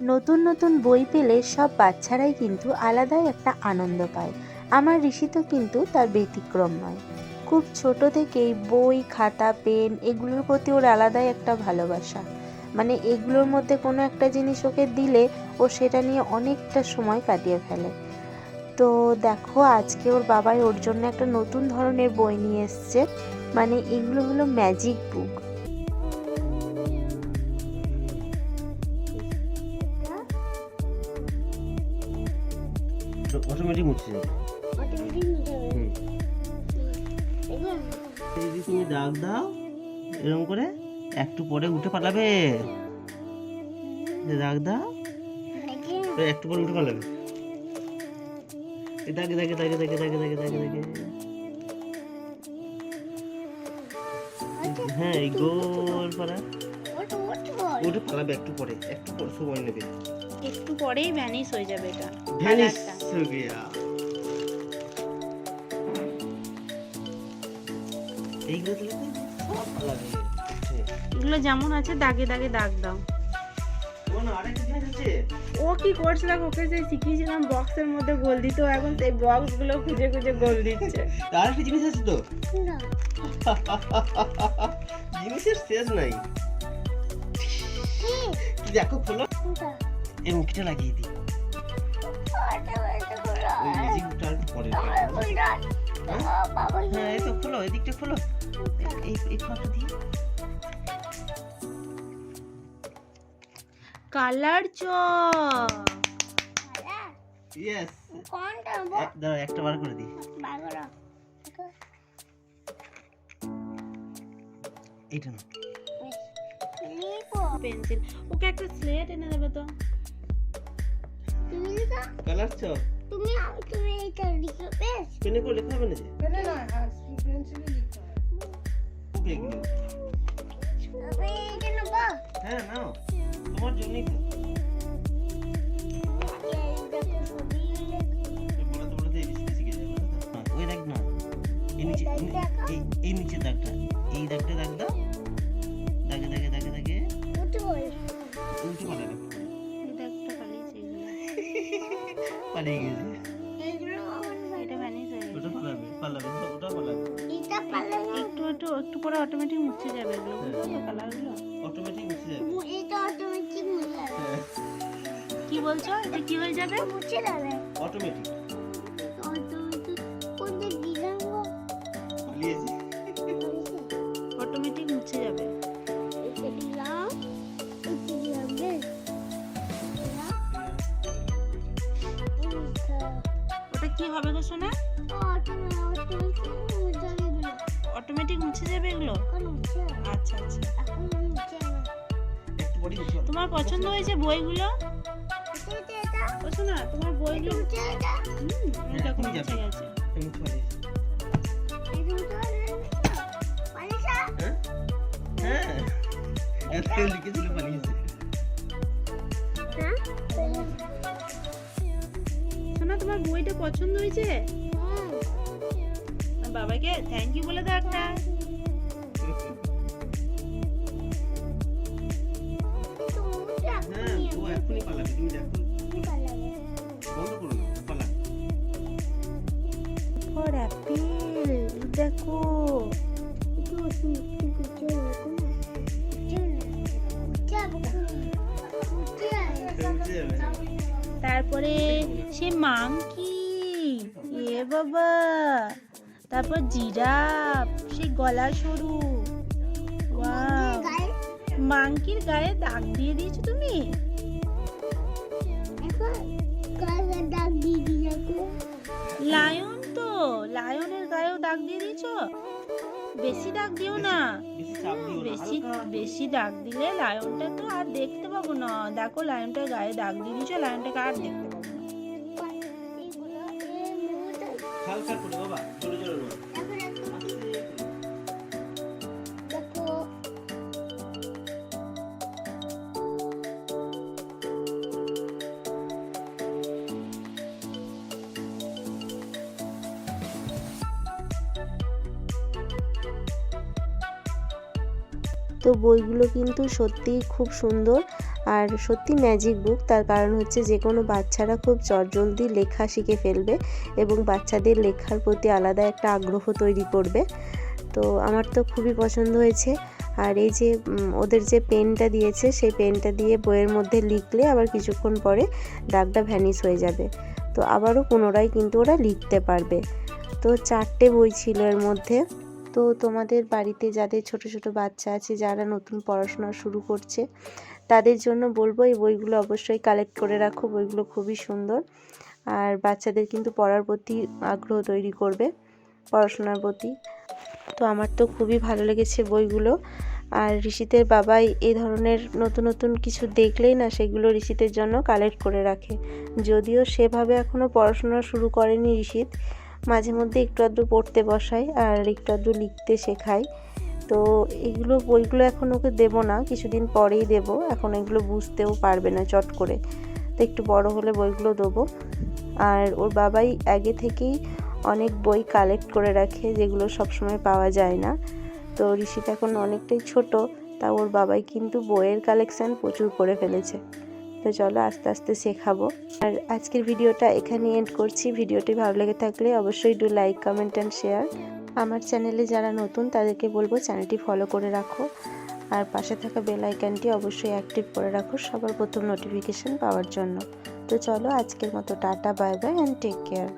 নতুন নতুন বই পেলে সব বাচ্চারাই কিন্তু আলাদাই একটা আনন্দ পায়। আমার ঋষি তো কিন্তু তার ব্যতিক্রম নয়। খুব ছোট থেকেই বই, খাতা, পেন এগুলোর প্রতি ওর আলাদাই একটা ভালোবাসা। মানে এগুলোর মধ্যে কোনো একটা জিনিস ওকে দিলে ও সেটা নিয়ে অনেকটা সময় কাটিয়ে ফেলে। তো দেখো, আজকে ওর বাবাই ওর জন্য একটা নতুন ধরনের বই নিয়ে এসছে। মানে এগুলো হলো ম্যাজিক বুক। অটোমেটিক মুছে যাবে। তুমি দাগ দাও, এরকম করে একটু পরে উঠে পালাবে। দাগ দাও একটু পরে উঠে পালাবে। দাগে দাগে দাগে দাগে দাগে দাগে দাগে দাগে। হ্যাঁ এই গোল পাড়া উঠে পালাবে একটু পরে একটু পরে সময় নেবে। একটু পরেই ভ্যানিশ হয়ে যাবে এটা কালারটা। হয়ে। এগুলো যেমন আছে দাগে দাগে দাগ দাও। ও কি করছিল ওকে সেই শিখিয়েছিলাম বক্সের মধ্যে গোল দিত এখন সেই বক্সগুলো খুঁজে খুঁজে গোল দিচ্ছে। আরেকটা জিনিস আছে তো? জিনিসের শেষ নাই। দেখো খোলো। এই মুখটা লাগিয়ে দিই। পরে হ্যাঁ? এই তো খোলো এদিকটা খোলো। এই এই ফাঁকটা দিয়ে। কালার চক ইয়েস দাঁড়া একটা বার করে দিই। এইটা না পেন্সিল। ওকে একটা স্লেট এনে দেবে তো। কালার চ তুমি তুমি এইটা লিখো বেশ। পেনে করে লেখা হবে না যে ওকে এগুলো তুমি এইটা নেব? হ্যাঁ নাও। তোমার জন্যই পালিয়ে গেছে এটা ভ্যানিশ হয়ে গেছে ওটা পালাবে। পালাবে ওটা পালাবে। একটু একটু একটু পরে অটোমেটিক মুছে যাবে এগুলো অটোমেটিক মুছে যাবে। হ্যাঁ। কি বলছো? এটা কি হয়ে যাবে? অটোমেটিক অটোমেটিক মুছে যাবে। কি হবে গো শোনা অটোমেটিক মুছে যাবে এগুলো? আচ্ছা আচ্ছা। তোমার পছন্দ হয়েছে বইগুলো? ও শোনা তোমার বইগুলো হুম, এই মুছে গেছে এই পালিয়েছে হ্যাঁ? হ্যাঁ শোনা তোমার বইটা পছন্দ হয়েছে? বাবাকে থ্যাংক ইউ বলে দাও একটা। তারপরে সে মাংকি এ বাবা তারপর জিরাফ সে গলা সরু। মাংকির গায়ে? দাগ দিয়ে দিয়েছ তুমি? লায়ন তো লায়নের গায়েও দাগ দিয়ে দিয়েছ? বেশি দাগ দিও না বেশি চাপ দিও না। বেশি বেশি দাগ দিলে লায়নটা তো আর দেখতে পাবো না। দেখো লায়নটার গায়ে দাগ দিয়ে দিয়েছ লায়নটাকে আর দেখতে তো বইগুলো কিন্তু সত্যিই খুব সুন্দর। আর সত্যি ম্যাজিক বুক তার কারণ হচ্ছে যে কোনো বাচ্চারা খুব চটজলদি লেখা শিখে ফেলবে এবং বাচ্চাদের লেখার প্রতি আলাদা একটা আগ্রহ তৈরি করবে। তো আমার তো খুবই পছন্দ হয়েছে। আর এই যে ওদের যে পেনটা দিয়েছে, সেই পেনটা দিয়ে বইয়ের মধ্যে লিখলে আবার কিছুক্ষণ পরে দাগটা ভ্যানিশ হয়ে যাবে। তো আবারও পুনরায় কিন্তু ওরা লিখতে পারবে। তো চারটে বই ছিল এর মধ্যে। তো তোমাদের বাড়িতে যাদের ছোট ছোট বাচ্চা আছে, যারা নতুন পড়াশোনা শুরু করছে তাদের জন্য বলব, এই বইগুলো অবশ্যই কালেক্ট করে রাখো। বইগুলো খুবই সুন্দর। আর বাচ্চাদের কিন্তু পড়ার প্রতি আগ্রহ তৈরি করবে পড়াশোনার প্রতি। তো আমার তো খুবই ভালো লেগেছে বইগুলো। আর ঋষিতের বাবাই এই ধরনের নতুন নতুন কিছু দেখলেই না সেগুলো ঋষিতের জন্য কালেক্ট করে রাখে। যদিও সেভাবে এখনও পড়াশোনা শুরু করেনি ঋষিত। মাঝে মধ্যে একটু আধটু পড়তে বসাই আর একটু আধটু লিখতে শেখাই তো এগুলো বইগুলো এখন ওকে দেবো না, কিছুদিন পরেই দেবো। এখন এগুলো বুঝতেও পারবে না চট করে। তো একটু বড় হলে বইগুলো দেবো। আর ওর বাবাই আগে থেকেই অনেক বই কালেক্ট করে রাখে, যেগুলো সবসময় পাওয়া যায় না। তো ঋষিত এখন অনেকটাই ছোট, তা ওর বাবাই কিন্তু বইয়ের কালেকশান প্রচুর করে ফেলেছে। তো চলো আস্তে আস্তে শেখাবো। আর আজকের ভিডিওটা এখানে এন্ড করছি। ভিডিওটি ভালো লেগে থাকলে অবশ্যই do like comment and share আমার চ্যানেলে যারা নতুন, তাদেরকে বলব চ্যানেলটি ফলো করে রাখো। আর পাশে থাকা বেল আইকনটি অবশ্যই অ্যাক্টিভ করে রাখো সবার প্রথম নোটিফিকেশান পাওয়ার জন্য। তো চলো আজকের মতো tata bye bye and take care